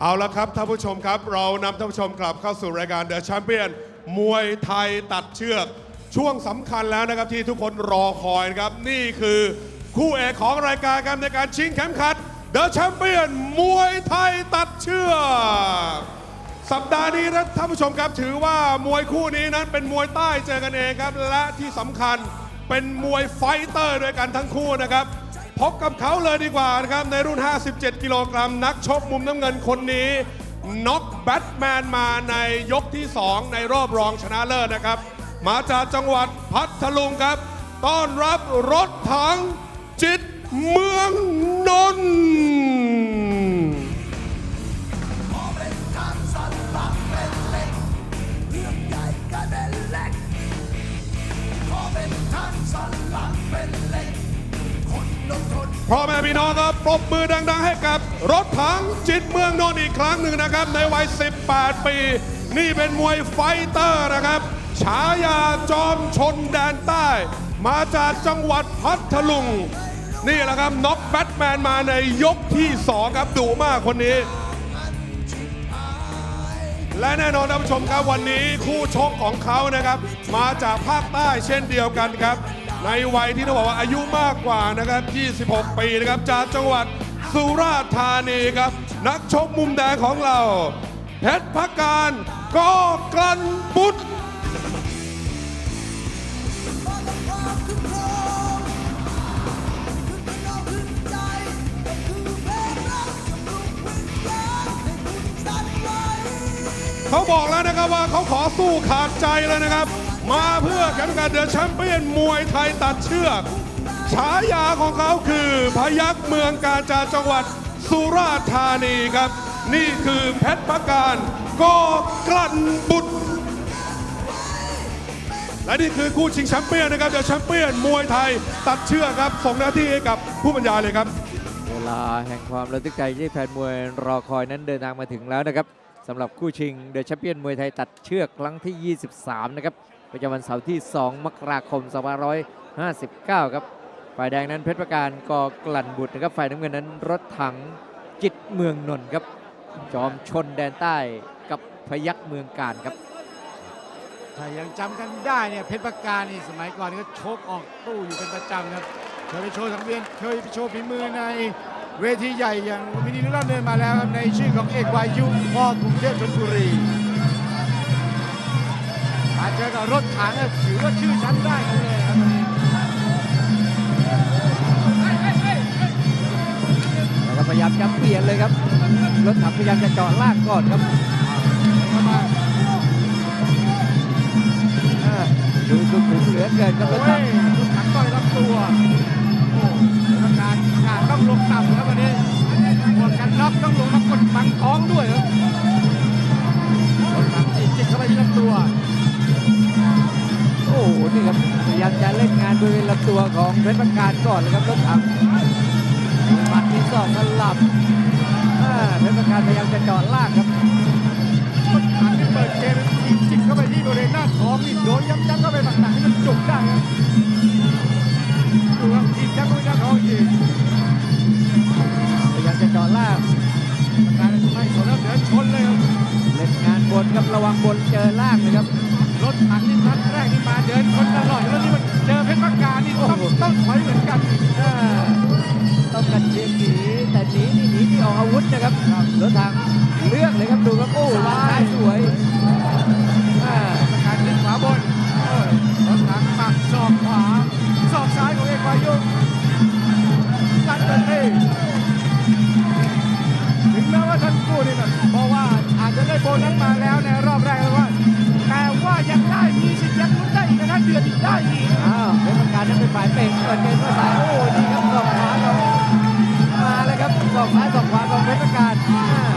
เอาละครับท่านผู้ชมครับ เรานำท่านผู้ชมกลับเข้าสู่รายการ The Champion มวยไทยตัดเชือก ช่วงสำคัญแล้วนะครับที่ทุกคนรอคอยนะครับ นี่คือคู่เอกของรายการครับในการชิงเข็มขัด The Champion มวยไทยตัดเชือกสัปดาห์นี้นะท่านผู้ชมครับถือว่ามวยคู่นี้นั้นเป็นมวยใต้เจอกันเองครับ และที่สำคัญเป็นมวยไฟเตอร์ด้วยกันทั้งคู่นะครับ พบกับเขาเลยดีกว่านะครับ ในรุ่น 57 กิโลกรัม นักชกมุมน้ำเงินคนนี้น็อกแบทแมนมาในยกที่ 2 ในรอบรองชนะเลิศนะครับ มาจากจังหวัดพัทลุงครับ ต้อนรับรถถังจิตเมืองนนท์เป็นทางสัน พ่อแม่พี่น้องครับปรบมือดัง ๆ ให้กับรถถังจิตเมืองนนท์อีกครั้งหนึ่งนะครับ ในวัย 18 ปี นี่เป็นมวยไฟเตอร์นะครับฉายาจอมชนแดนใต้ มาจากจังหวัดพัทลุง นี่แหละครับน็อกแบทแมนมาในยกที่2ครับดุมากคนนี้ และแน่นอนท่านผู้ชมครับวันนี้คู่ชกของเขานะครับ มาจากภาคใต้เช่นเดียวกันครับ ในวัยที่ต้องบอกว่าอายุมากกว่านะครับ 26 ปีนะครับจากจังหวัดสุราษฎร์ธานีครับ นักชกมุมแดงของเราเพชรพักการก็กลันบุตรมาต้อกโครมขึ้นมานอกขึ้นใจก็คือเพลงรักกับลูกวิญญาณให้คุณสั่นไหวเขาบอกแล้วนะครับว่าเขาขอสู้ขาดใจเลยนะครับ มาเพื่อแข่งขันเดือะแชมเปี้ยนมวยไทยตัดเชือก ฉายาของเขาคือพยักเมืองการจาจังหวัดสุราษฎร์ธานีครับ นี่คือเพชรพักการก็กลั่นบุตร และนี่คือคู่ชิงแชมเปี้ยนนะครับเดือะแชมเปี้ยนมวยไทยตัดเชือกครับส่งหน้าที่ให้กับผู้บรรยายเลยครับ เวลาแห่งความระทึกใจที่แฟนมวยรอคอยนั้นเดินทางมาถึงแล้วนะครับสำหรับคู่ชิงเดอะแชมเปี้ยนมวยไทยตัดเชือกครั้งที่ 23 นะครับ ประจำวันเสาร์ที่ 2 มกราคม 2559 ครับ ฝ่ายแดงนั้นเพชรประการกอกลั่นบุตรนะครับ ฝ่ายน้ำเงินนั้นรถถังจิตเมืองนนท์ครับ จอมชนแดนใต้กับพยักเมืองการครับ ถ้ายังจำกันได้เนี่ยเพชรประการนี่สมัยก่อนนี่ก็ชกออกตู้อยู่เป็นประจำครับเคยไปโชว์สังเวียนเคยไปโชว์ฝีมือในเวทีใหญ่อย่างมินิลูล่าเดินมาแล้วครับในชื่อของเอกวายุพ่อกรุงเทพชลบุรี กับรถถังเนี่ยถือว่าชื่อชั้นได้กันเลยครับวันนี้แล้วก็พยายามจะเปลี่ยนเลยครับ รถถังพยายามจะเจาะล่างก่อนครับเข้ามาอ่าดูสุขุมเหลือเกินครับรโอ้ถถัยงรถถังต่อยลำตัวโอ้เพชรประการขาดต้องลงต่ำครับวันนี้หมวกกันน็อกต้องลงมากดบังท้องด้วยครับรถถังจิกจิกเข้าไปที่ลำตัวโอ้โหนี่ครับพยายามจะเล่นงานบริเวณลำตัวของเพชรประการก่อนเลยครับรถถังหมัดที่สองสลับอ่าเพชรประการพยายามจะเจาะล่างครับอันนี้เปิดเกมทีมจิกเข้าไปที่บริเวณหน้าท้องนี่โดนย้ำๆเข้าไปหนักๆให้มันจุกได้ครับดูครับทีมยักษ์เข้าไปหน้าท้องอีกพยายามจะเจาะล่างประการไม่สนแล้วเดินชนเลยครับเล่นงานบนครับระวังบนเจอล่างเลยครับ รถถังนี่นัดแรกนี่มาเดินชนตลอดแล้วนี่มันเจอเพชรประการนี่ต้องต้องถอยเหมือนกันอ่าต้องกันเชียงหนีแต่หนีนี่หนีที่ออกอาวุธนะครับรถถังเลือกเลยครับดูครับโอ้วางซ้ายสวยอ่าประการขึ้นขวาบนโอ้ยรถถังปักศอกขวาศอกซ้ายของเอกวายุลัดเดินที่ถึงแม้ว่าทั้งคู่นี่แบบบอกว่าอาจจะได้โบนัสมาแล้วในรอบแรก อกซ้ายสอกขวาของเพชรประการ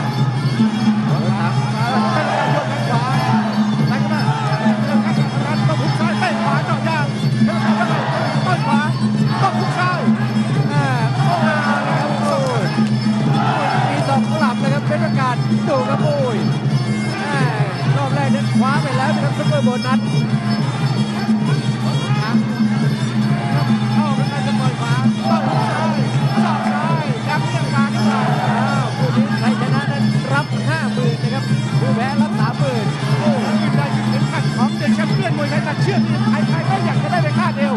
วยไทยตัดเชือกใครใครๆก็อยากจะได้ไปฆ่าดเอว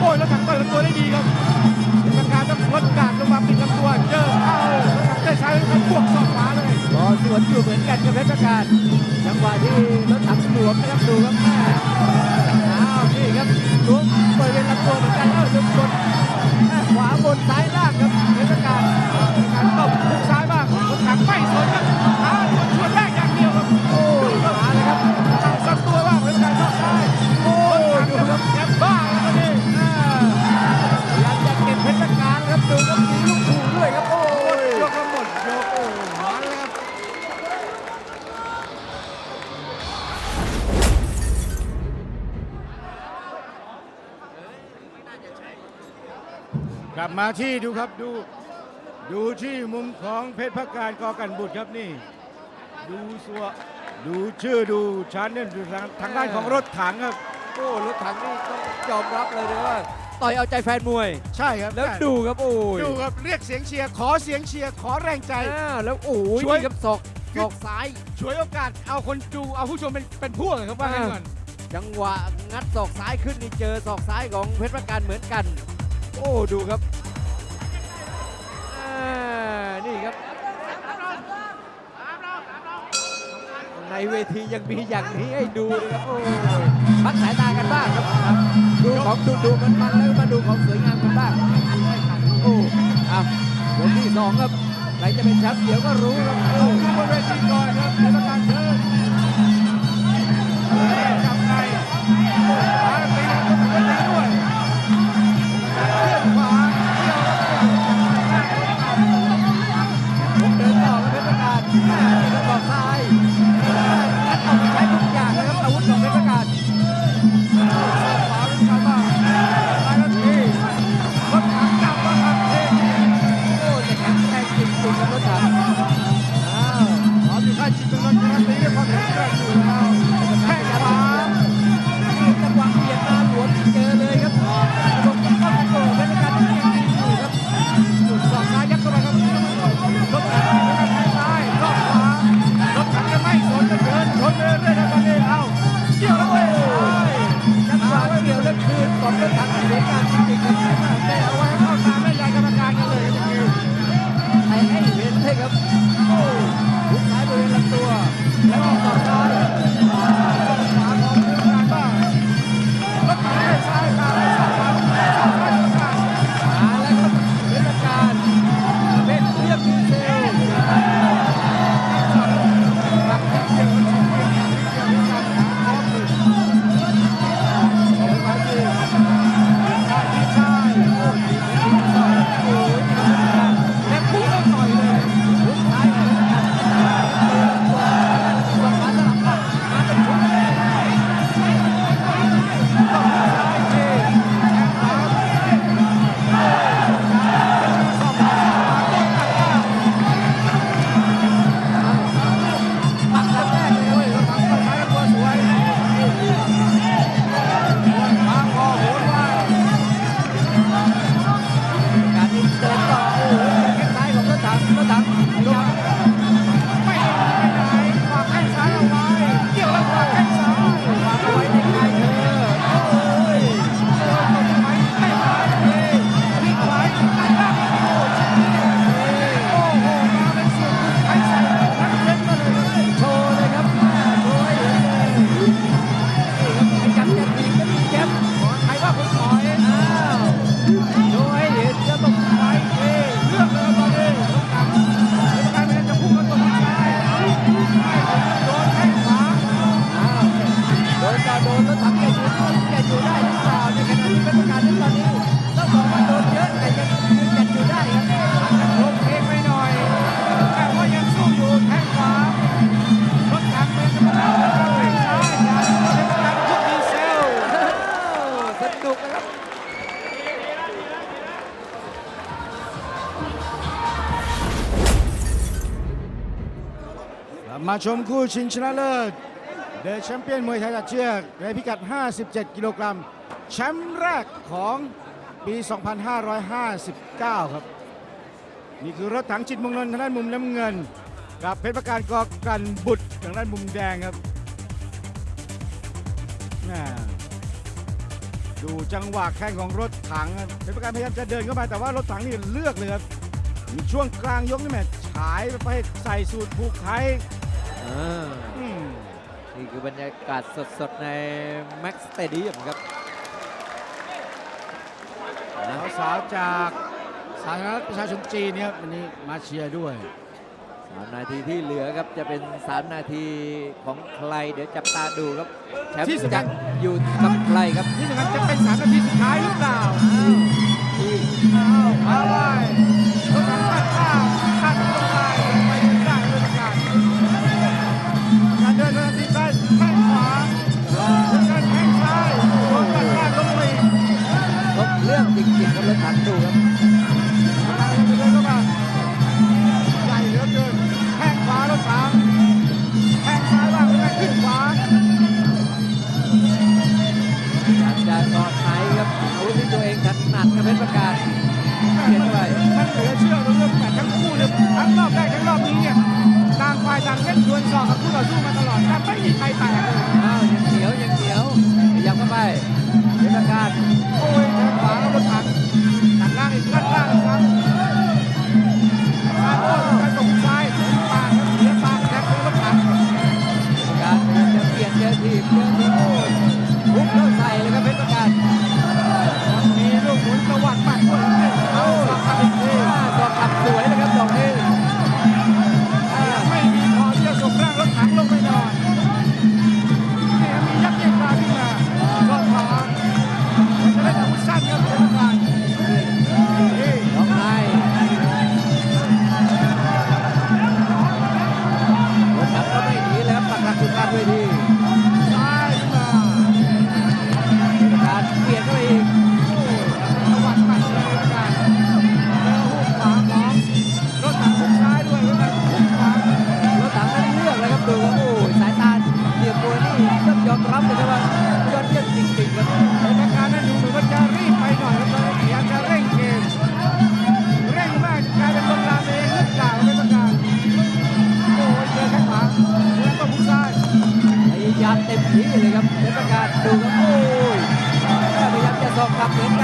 โอ้ยแล้วถังต่อยลำตัวได้ดีครับทรงการต้องลดการลงมาปิดลำตัวเจอเอ้าได้ใช้ทั้งบวกสองขาเลยรอสวนอยู่เหมือนกันกับเพชรการจังหวะที่รถถังหลวมนะครับดูครับแม่อ้าวนี่ครับล้วงบริเป็นลำตัวเหมือนกันเอ้าลำตัว ลับมาที่ดูครับดู ดูที่มุมของเพชรพักการกอกันบุตรครับนี่ ดูสัวดูชื่อดูชั้นเนี่ยดูทางด้านของรถถังครับโอ้รถถังนี่ต้องยอมรับเลยนะว่าต่อยเอาใจแฟนมวย ใช่ครับแล้วดูครับโอ้ยดูครับเรียกเสียงเชียร์ขอเสียงเชียร์ขอแรงใจแล้วโอ้ยช่วยกับศอกศอกซ้ายช่วยโอกาสเอาคนดูเอาผู้ชมเป็นเป็นพวงครับว่าไงก่อนจังหวะงัดศอกซ้ายขึ้นนี่เจอศอกซ้ายของเพชรประการเหมือนกัน โอ้ดูครับ ในเวทียังมีอย่างนี้ให้ดูนะครับโอ้พักสายตากันบ้างครับ ดูของดูดูมันมันแล้วมาดูของสวยงามกันบ้างโอ้อะยกที่สองครับใครจะเป็นแชมป์เดี๋ยวก็รู้ครับโอ้ยบนเวทีก่อนครับเประกาศเชิญ มาชมคู่ชิงชนะเลิศเดอะแชมเปี้ยนมวยไทยตัดเชือกในพิกัด 57 กิโลกรัมแชมป์แรกของปี 2559 ครับ นี่คือรถถังจิตมงคลทางด้านมุมน้ำเงิน กับเพชรประการกอกกันบุตรทางด้านมุมแดงครับน่าดูจังหวะแข้งของรถถังเพชรประการพยายามจะเดินเข้าไปแต่ว่ารถถังนี่เลือกเลยครับช่วงกลางยกนี่แม่ฉายไปใส่สูตรผูกไทย อ่าอืมนี่คือบรรยากาศสดๆ ในแม็กสเตเดียมครับสาวๆจากสาธารณรัฐประชาชนจีนเนี่ยครับวันนี้มาเชียร์ด้วย สามนาทีที่เหลือครับจะเป็น3นาทีของใคร เดี๋ยวจับตาดูครับแชมที่ป์สำคัจะญ อยู่กับใครครับที่สำคัญจะเป็นสามนาทีสุดท้ายหรือเปล่าอ้าวอ้าวมาไว้ ที่เลยครับเพชรประกาศดูครับโอ้ยพยายามจะสอกกลับเหมือนกัน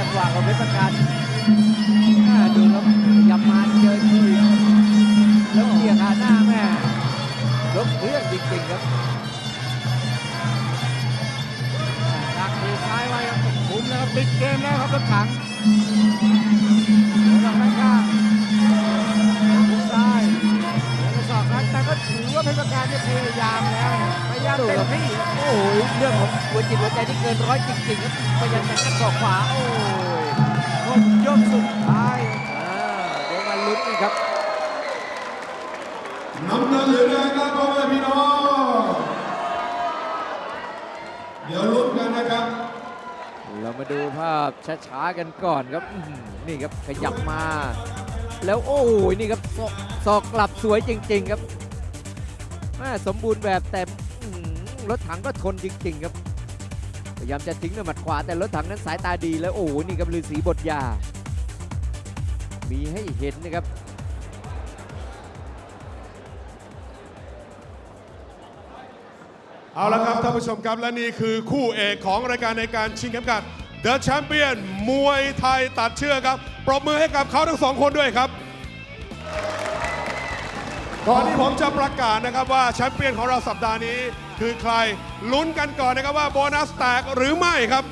จังหวะของเพชรประกาศอ่าดูครับพยายามมาเจอทีแล้วเกี่ยขาหน้าแม่ลบเครื่องจริงๆครับดักทีซ้ายไว้ครับคุมแล้วครับปิดเกมแล้วครับรถถังหลังด้านข้างหุกซ้ายแล้วก็ศอกซ้ายแต่ก็ถือว่าเป็นประการที่พยายามแล้วเนี่ยพยายามเต็มที่โอ้โหเรื่องของหั วจิตหัวใจที่เกินร้อยจริงๆครับพยายามจะกระสอกขวาโอ้ยหมดยกสุดท้ายอ่าเดี๋ยวมาลุ้นกันครับน้ำเงินเหลือแดงครับพ่อแม่พี่น้องเดี๋ยวลุ้นกันนะครับ เรามาดูภาพช้าๆกันก่อนครับอื้อหือนี่ครับขยับมา แล้วโอ้ยนี่ครับศอกศอกกลับสวยจริง ๆ ครับแม่สมบูรณ์แบบแต่อื้อหือรถถังก็ทนจริง ๆ ครับ พยายามจะทิ้งด้วยหมัดขวาแต่รถถังนั้นสายตาดีแล้วโอ้ยนี่ครับฤาษีบทยา มีให้เห็นนะครับเอาละครับท่านผู้ชมครับและนี่คือคู่เอกของรายการในการชิงเข็มขัด The Champion มวยไทยตัดเชือกครับ ปรบมือให้กับเขาทั้งสองคนด้วยครับก่อนที่ผมจะประกาศนะครับว่าแชมเปี้ยนของเราสัปดาห์นี้ คือใครลุ้นกันก่อนนะครับว่าโบนัสแตกหรือไม่ครับ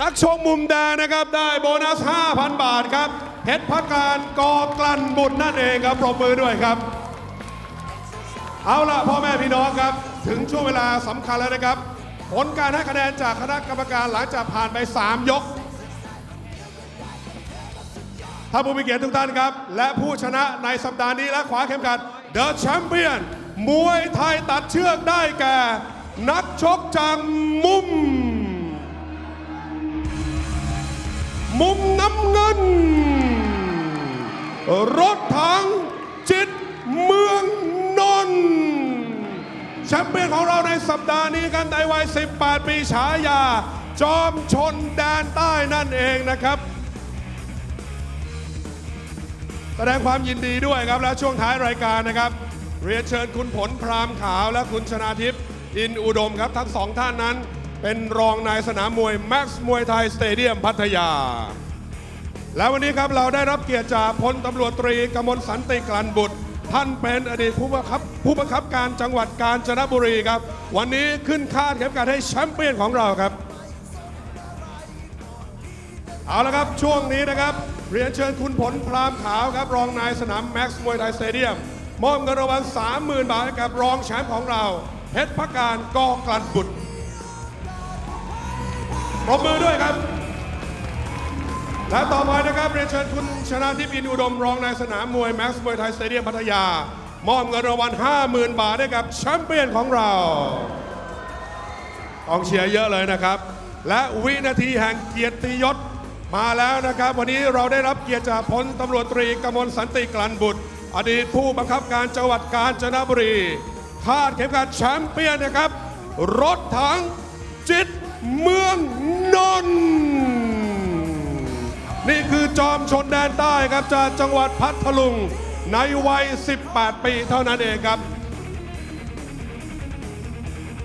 นักชกมุมแดงนะครับได้โบนัส 5,000 บาทครับเพชรพักการกอกลั่นบุตรนั่นเองครับปรบมือด้วยครับ เอาล่ะพ่อแม่พี่น้องครับ ถึงช่วงเวลาสำคัญแล้วนะครับ ผลการให้คะแนนจากคณะกรรมการหลังจากผ่านไป 3 ยกท่านผู้มีเกียรติทุกท่านครับ และผู้ชนะในสัปดาห์นี้และขวาเข็มขัด The Champion มวยไทยตัดเชือกได้แก่ นักชกจากมุม มุมุมน้ำเงิน รถถัง แชมเปี้ยนของเราในสัปดาห์นี้กันในวัย 18 ปีฉายา จอมชนแดนใต้นั่นเองนะครับ แสดงความยินดีด้วยครับ และช่วงท้ายรายการนะครับ เรียนเชิญคุณผลพรามขาวและคุณชนาทิพย์อินอุดมครับ ทั้งสองท่านนั้น เป็นรองนายสนามมวยแม็กซ์มวยไทยสเตเดียมพัทยา และวันนี้ครับเราได้รับเกียรติจากพลตำรวจตรีกมลสันติกลันบุตร ท่านเป็นอดีตผู้บังคับผู้บังคับการจังหวัดกาญจนบุรีครับ วันนี้ขึ้นคาดเข็มขัดให้แชมเปี้ยนของเราครับ เอาละครับช่วงนี้นะครับเรียนเชิญคุณผลพรามขาวครับ รองนายสนามแม็กซ์มวยไทยสเตเดียม มอบเงินรางวัล30,000 บาทให้กับรองแชมป์ของเราเพชรพักการกอกลันบุตรปรบมือด้วยครับ และต่อไปนะครับเรียนเชิญคุณชนะทิพย์อินอุดมรองนายสนามมวยแม็กซ์มวยไทยสเตเดียมพัทยา มอบเงินรางวัล 50,000 บาทให้กับแชมเปี้ยนของเรากองเชียร์เยอะเลยนะครับ และวินาทีแห่งเกียรติยศมาแล้วนะครับ วันนี้เราได้รับเกียรติจากพลตำรวจตรีกมลสันติกลันบุตร อดีตผู้บังคับการจังหวัดกาญจนบุรีคาดเข็มขัดแชมเปี้ยนนะครับ รถถังจิตเมืองนนท์ นี่คือจอมชนแดนใต้ครับจากจังหวัดพัทลุงในวัย 18 ปีเท่านั้นเองครับ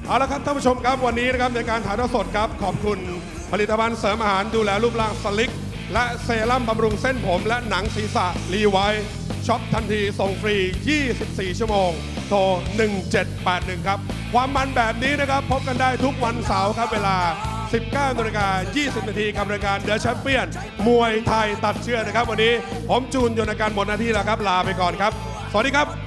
เอาละครับท่านผู้ชมครับวันนี้นะครับในการถ่ายทอดสดครับ ขอบคุณผลิตภัณฑ์เสริมอาหารดูแลรูปร่างสลิก และเซรั่มบำรุงเส้นผม และหนังศีรษะรีไวช็อปทันทีส่งฟรี 24 ชั่วโมง โทร 1781 ครับ ความมันแบบนี้นะครับ พบกันได้ทุกวันเสาร์ครับเวลา 19นาฬิกา20นาทีกับรายการเดอะแชมเปี้ยนมวยไทยตัดเชือกนะครับ วันนี้ผมจูนยนต์การหมดหน้าที่แล้วครับ ลาไปก่อนครับ สวัสดีครับ